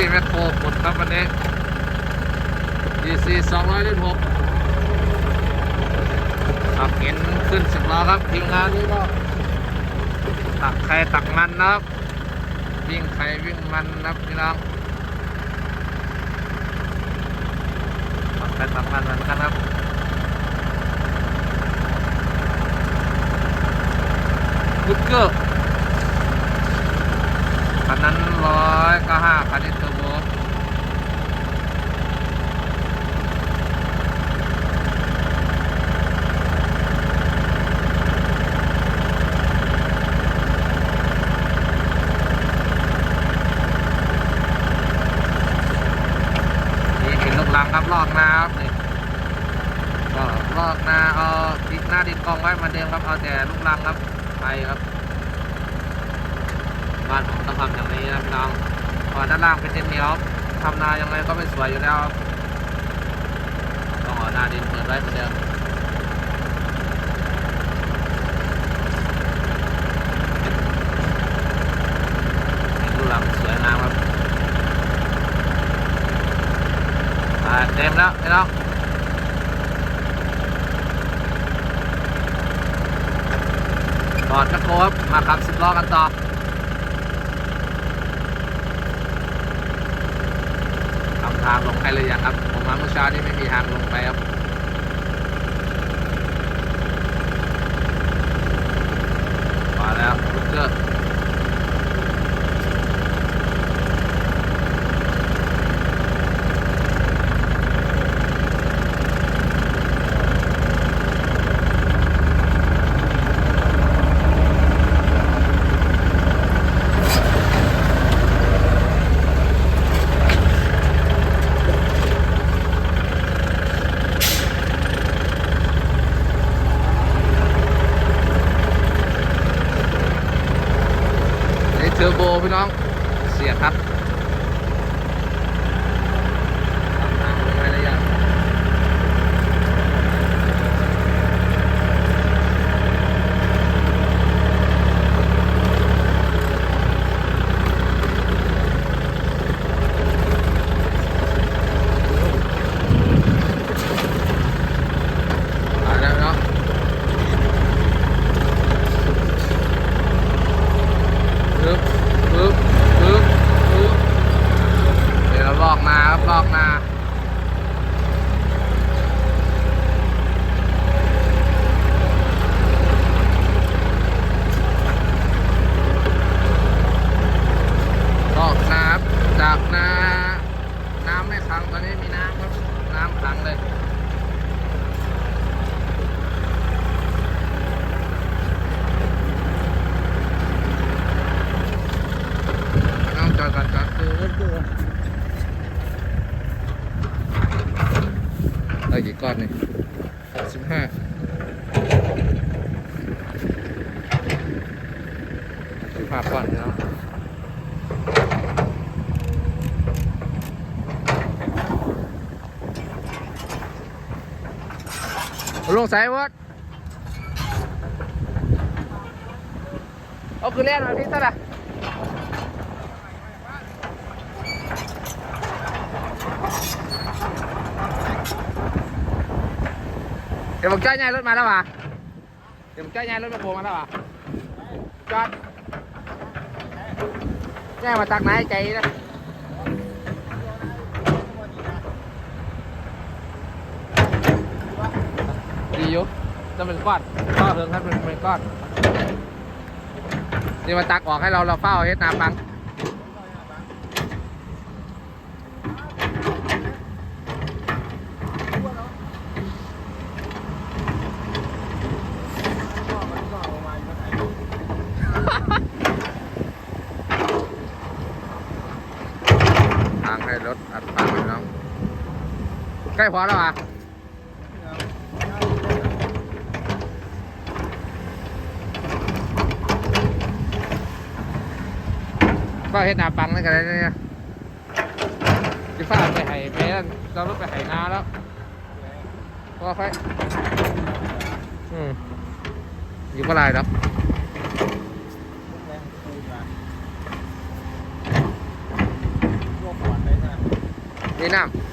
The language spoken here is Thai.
พี่แมคโครกดครับวันนี้ DC 216ครับเห็นขึ้นสิบล้อครับทีมงานนี้ก็ ตักใครตักมันนะครับ วิ่งใครวิ่งมันนะครับพี่น้องตักใครตักมันเหมือนกันครับบุกเกอร์คันนั้นร้อยก็ห้าคันนี้เทอร์โบนี่เป็นลูกลัง ครับลอกนาครับนี่ก็ลอกนาเอาดินหน้าดินกองไว้เหมือนเดิมครับเอาแต่ลูกลังครับไปครับบ้านผมต้องทำอย่างนี้นะพี่น้องพอด้านล่างเป็นดินเหนียวทำนายังไงก็ไม่สวยอยู่แล้วต้องเอาหน้าดินเปิดไว้เหมือนเดิมนี่ลูกลังสวยงามครับ อ่า เต็มแล้วพี่น้องถอดกระโคครับมาขับสิบล้อกันต่อทำทางลงให้เลยยังครับ ผมมาเมื่อเช้านี้ไม่มีทางลงไปครับมาแล้วลูกเกอร์ นี่เทอร์โบพี่น้อง เสียครับทำทางลงให้เลยยังมาแล้วเนาะ ปึ๊บปึ๊บปึ๊บปึ๊บเดี๋ยวลอกนาครับลอกนาลอกนาครับจากนา น้ำไม่ขั งตอนนี้มีน้ำครับน้ำขังเลยน้องจอดก่อนจอดคือรถดูได้กี่ก้อนนี่สิบห้าสิบห้าก้อนเนาะ ลงสายวัดเอาคือเล่นมาพี่ตาละเดี๋ยวผมจ้อยย้ายรถมาแล้วว่ะเดี๋ยวผมจ้อยย้ายรถมาโผล่มาแล้วว่ะจอดย้ายมาตักไหนใจนะดีอยู่ จะเป็นก้อนก้อนเถิงครับเป็นเป็นก้อนนี่มาตักออกให้เราเราเฝ้าเฮ็ดนาปังทางให้รถอัดปังน้องใกล้พอแล้วอะ ก็เฮ็ดนาปังนั่นกันเลยเนี่ยจะฝ้าไปไห้ไปนั่นเรารถไปไห่นาแล้วก็ไฟอืมอยู่ก็ลายแล้วนี่น้ำ